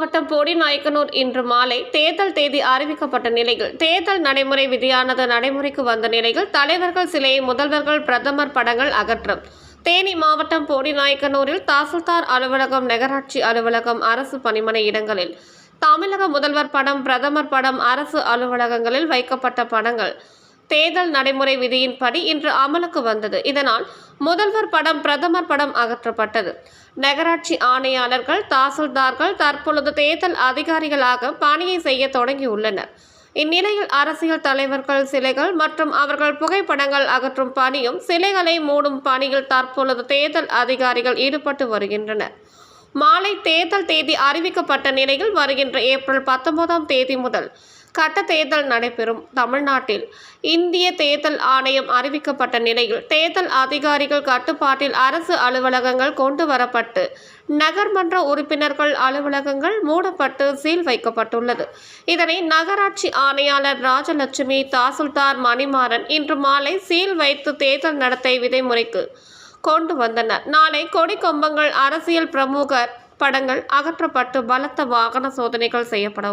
மாவட்டம் பொடிநாயக்கனூர் இன்று மாலை தேர்தல் தேதி அறிவிக்கப்பட்ட நிலையில் தேர்தல் நடைமுறை விதியானது நடைமுறைக்கு வந்த நிலையில் தலைவர்கள் சிலையை முதல்வர்கள் பிரதமர் படங்கள் அகற்றம். தேனி மாவட்டம் போடிநாயக்கனூரில் தாசில்தார் அலுவலகம் நகராட்சி அலுவலகம் அரசு பணிமனை இடங்களில். தமிழக முதல்வர் படம் பிரதமர் படம் அரசு அலுவலகங்களில் வைக்கப்பட்ட படங்கள். தேர்தல் நடைமுறை விதியின்படி இன்று அமலுக்கு வந்தது. இதனால் முதல்வர் படம் பிரதமர் படம் அகற்றப்பட்டது. நகராட்சி ஆணையாளர்கள் தாசில்தார்கள் தற்பொழுது தேர்தல் அதிகாரிகளாக பணியை செய்ய தொடங்கியுள்ளனர். இந்நிலையில் அரசியல் தலைவர்கள் சிலைகள் மற்றும் அவர்கள் புகைப்படங்கள் அகற்றும் பணியும் சிலைகளை மூடும் பணியில் தற்பொழுது தேர்தல் அதிகாரிகள் ஈடுபட்டு வருகின்றனர். மாலை தேர்தல் தேதி அறிவிக்கப்பட்ட நிலையில் வருகின்ற ஏப்ரல் பத்தொன்பதாம் தேதி முதல் கட்ட தேர்தல் நடைபெறும் தமிழ்நாட்டில். இந்திய தேர்தல் ஆணையம் அறிவிக்கப்பட்ட நிலையில் தேர்தல் அதிகாரிகள் கட்டுப்பாட்டில் அரசு அலுவலகங்கள் கொண்டு வரப்பட்டு நகர்மன்ற உறுப்பினர்கள் அலுவலகங்கள் மூடப்பட்டு சீல் வைக்கப்பட்டுள்ளது. இதனை நகராட்சி ஆணையாளர் ராஜலட்சுமி தாசில்தார் மணிமாறன் இன்று மாலை சீல் வைத்து தேர்தல் நடத்தை விதிமுறைக்கு கொண்டு வந்தனர் நாளை கொடி கொம்பங்கள் அரசியல் பிரமுகர் படங்கள் அகற்றப்பட்டு பலத்த வாகன சோதனைகள் செய்யப்பட